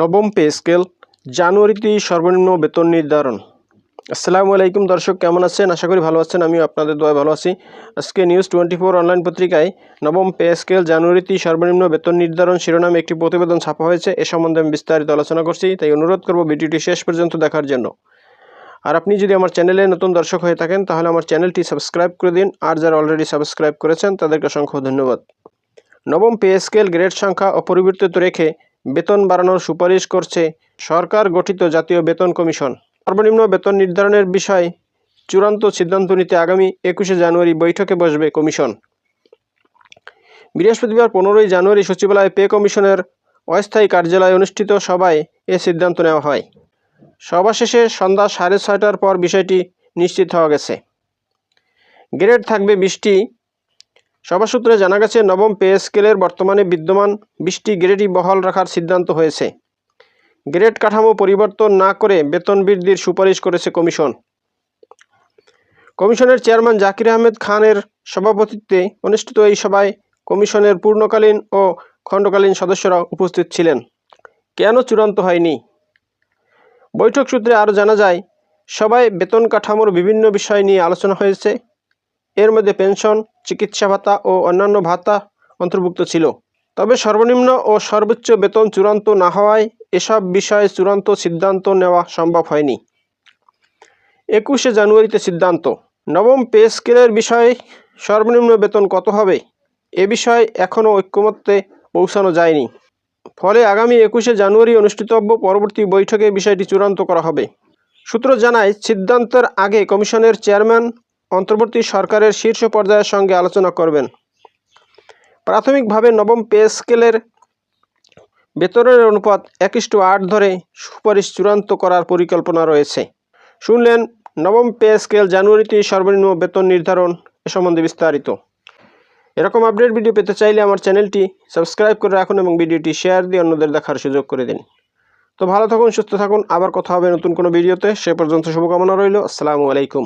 নবম pay scale, জানুয়ারিতে সর্বনিম্ন বেতন নির্ধারণ। আসসালামু আলাইকুম দর্শক, কেমন আছেন? আশা করি ভালো আছেন আমি আপনাদের দোয়া ভালো আছি। আজকে নিউজ টোয়েন্টি ফোর অনলাইন পত্রিকায় নবম পে স্কেল জানুয়ারিতেই সর্বনিম্ন বেতন নির্ধারণ শিরোনামে একটি প্রতিবেদন ছাপা হয়েছে। এ সম্বন্ধে আমি বিস্তারিত আলোচনা করছি, তাই অনুরোধ করব ভিডিওটি শেষ পর্যন্ত দেখার জন্য। আর আপনি যদি আমার চ্যানেলে নতুন দর্শক হয়ে থাকেন, তাহলে আমার চ্যানেলটি সাবস্ক্রাইব করে দিন। আর যারা অলরেডি সাবস্ক্রাইব করেছেন, তাদেরকে অসংখ্য ধন্যবাদ। নবম পে স্কেল গ্রেড সংখ্যা অপরিবর্তিত রেখে বেতন বাড়ানোর সুপারিশ করছে সরকার গঠিত জাতীয় বেতন কমিশন। সর্বনিম্ন বেতন নির্ধারণের বিষয়ে চূড়ান্ত সিদ্ধান্ত নিতে আগামী একুশে জানুয়ারি বৈঠকে বসবে কমিশন। বৃহস্পতিবার পনেরোই জানুয়ারি সচিবালয়ে পে কমিশনের অস্থায়ী কার্যালয়ে অনুষ্ঠিত সভায় এ সিদ্ধান্ত নেওয়া হয়। সভা শেষে সন্ধ্যা সাড়ে ছয়টার পর বিষয়টি নিশ্চিত হওয়া গেছে। গ্রেড থাকবে বৃষ্টি সভা সূত্রে জানা গেছে, নবম পে স্কেলের বর্তমানে বিদ্যমান বৃষ্টি গ্রেডই বহাল রাখার সিদ্ধান্ত হয়েছে। গ্রেড কাঠামো পরিবর্তন না করে বেতন বৃদ্ধির সুপারিশ করেছে কমিশন। কমিশনের চেয়ারম্যান জাকির আহমেদ খানের সভাপতিত্বে অনুষ্ঠিত এই সভায় কমিশনের পূর্ণকালীন ও খণ্ডকালীন সদস্যরা উপস্থিত ছিলেন। কেন চূড়ান্ত হয়নি? বৈঠক সূত্রে আরও জানা যায় সবাই বেতন কাঠামোর বিভিন্ন বিষয় নিয়ে আলোচনা হয়েছে। এর মধ্যে পেনশন, চিকিৎসা ভাতা ও অন্যান্য ভাতা অন্তর্ভুক্ত ছিল। তবে সর্বনিম্ন ও সর্বোচ্চ বেতন চূড়ান্ত না হওয়ায় এসব বিষয়ে চূড়ান্ত সিদ্ধান্ত নেওয়া সম্ভব হয়নি। একুশে জানুয়ারিতে সিদ্ধান্ত, নবম পে স্কেলের বিষয়ে সর্বনিম্ন বেতন কত হবে? এ বিষয়ে এখনও ঐক্যমত্যে পৌঁছানো যায়নি। ফলে আগামী একুশে জানুয়ারি অনুষ্ঠিতব্য পরবর্তী বৈঠকে বিষয়টি চূড়ান্ত করা হবে। সূত্র জানায়, সিদ্ধান্তের আগে কমিশনের চেয়ারম্যান অন্তর্বর্তী সরকারের শীর্ষ পর্যায়ের সঙ্গে আলোচনা করবেন। প্রাথমিকভাবে নবম পে স্কেলের বেতনের অনুপাত এক ইস্টু আট ধরে সুপারিশ চূড়ান্ত করার পরিকল্পনা রয়েছে। শুনলেন, নবম পে স্কেল জানুয়ারিতে সর্বনিম্ন বেতন নির্ধারণ এ সম্বন্ধে বিস্তারিত। এরকম আপডেট ভিডিও পেতে চাইলে আমার চ্যানেলটি সাবস্ক্রাইব করে রাখুন এবং ভিডিওটি শেয়ার দিয়ে অন্যদের দেখার সুযোগ করে দিন। তো ভালো থাকুন, সুস্থ থাকুন, আবার কথা হবে নতুন কোনো ভিডিওতে। সে পর্যন্ত শুভকামনা রইল। আসসালামু আলাইকুম।